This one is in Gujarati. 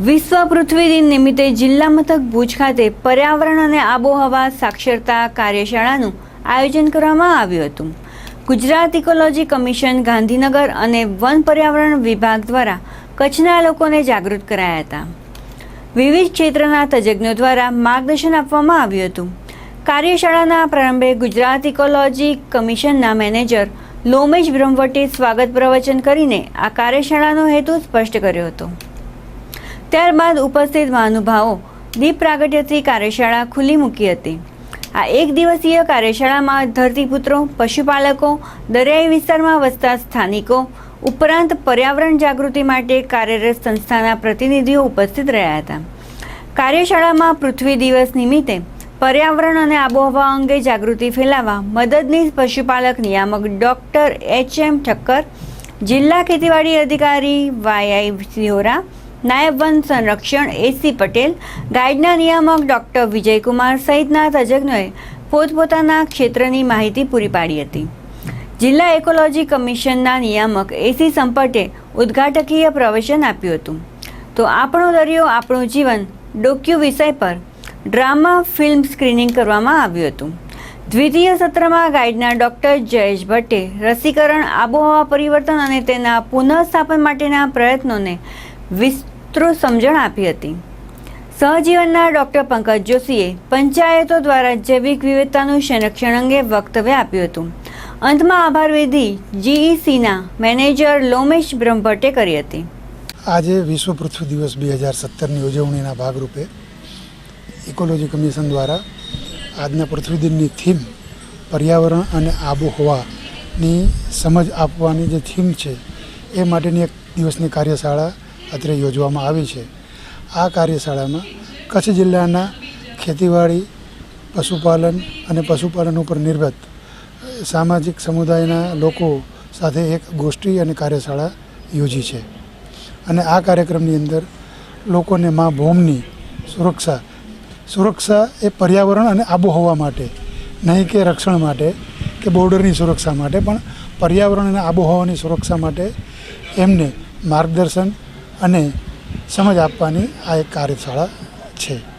વિશ્વ પૃથ્વી દિન નિમિત્તે જિલ્લા મથક ભુજ ખાતે પર્યાવરણ અને આબોહવા સાક્ષરતા કાર્યશાળાનું આયોજન કરવામાં આવ્યું હતું. ગુજરાત ઇકોલોજી કમિશન ગાંધીનગર અને વન પર્યાવરણ વિભાગ દ્વારા કચ્છના લોકોને જાગૃત કરાયા હતા. વિવિધ ક્ષેત્રના તજજ્ઞો દ્વારા માર્ગદર્શન આપવામાં આવ્યું હતું. કાર્યશાળાના પ્રારંભે ગુજરાત ઇકોલોજી કમિશનના મેનેજર લોમેશ બ્રહ્મવટી સ્વાગત પ્રવચન કરીને આ કાર્યશાળાનો હેતુ સ્પષ્ટ કર્યો હતો. ત્યારબાદ ઉપસ્થિત મહાનુભાવો દીપ પ્રાગટ્યથી કાર્યશાળા ખુલ્લી મૂકી હતી. આ એક દિવસીય કાર્યશાળામાં ધરતીપુત્રો, પશુપાલકો, દરિયાઈ વિસ્તારમાં વસતા સ્થાનિકો, ઉપરાંત પર્યાવરણ જાગૃતિ માટે કાર્યરત સંસ્થાના પ્રતિનિધિઓ ઉપસ્થિત રહ્યા હતા. કાર્યશાળામાં પૃથ્વી દિવસ નિમિત્તે પર્યાવરણ અને આબોહવા અંગે જાગૃતિ ફેલાવવા મદદનીશ પશુપાલક નિયામક ડોક્ટર એચ એમ ઠક્કર, જિલ્લા ખેતીવાડી અધિકારી વાયઆઈ સિહોરા નાયબ વન સંરક્ષણ એસી પટેલ, ગાઈડના નિયામક ડોક્ટર વિજયકુમાર સહિતના તજજ્ઞોએ પોતપોતાના ક્ષેત્રની માહિતી પૂરી પાડી હતી. જિલ્લા એકોલોજી કમિશનના નિયામક એસી સંપટે ઉદ્ઘાટકીય પ્રવચન આપ્યું હતું. તો આપણો દરિયો, આપણું જીવન, ડોક્યુ વિષય પર ડ્રામા ફિલ્મ સ્ક્રીનિંગ કરવામાં આવ્યું હતું. દ્વિતીય સત્રમાં ગાઈડના ડોક્ટર જયેશ ભટ્ટે રસીકરણ, આબોહવા પરિવર્તન અને તેના પુનઃસ્થાપન માટેના પ્રયત્નોને વિસ્તૃત સમજણ આપી હતી. સહજીવનના ડોક્ટર પંકજ જોશીએ પંચાયતો દ્વારા જૈવિક વિવિધતાનું સંરક્ષણ અંગે વક્તવ્ય આપ્યું હતું. અંતમાં આભાર વિધિ જીઈસીના મેનેજર લોમેશ બ્રહ્મભટ્ટે કરી હતી. આજે વિશ્વ પૃથ્વી દિવસ બે હજાર સત્તરની ઉજવણીના ભાગરૂપે ઇકોલોજી કમિશન દ્વારા આજના પૃથ્વી દિનની થીમ પર્યાવરણ અને આબોહવાની સમજ આપવાની જે થીમ છે, એ માટેની એક દિવસની કાર્યશાળા અત્રે યોજવામાં આવી છે. આ કાર્યશાળામાં કચ્છ જિલ્લાના ખેતીવાડી, પશુપાલન અને પશુપાલન ઉપર નિર્ભર સામાજિક સમુદાયના લોકો સાથે એક ગોષ્ઠી અને કાર્યશાળા યોજી છે. અને આ કાર્યક્રમની અંદર લોકોને મા ભૂમની સુરક્ષા સુરક્ષા એ પર્યાવરણ અને આબોહવા માટે, નહીં કે રક્ષણ માટે, કે બોર્ડરની સુરક્ષા માટે, પણ પર્યાવરણ અને આબોહવાની સુરક્ષા માટે એમને માર્ગદર્શન અને સમજ આપવાની આ એક કાર્યશાળા છે.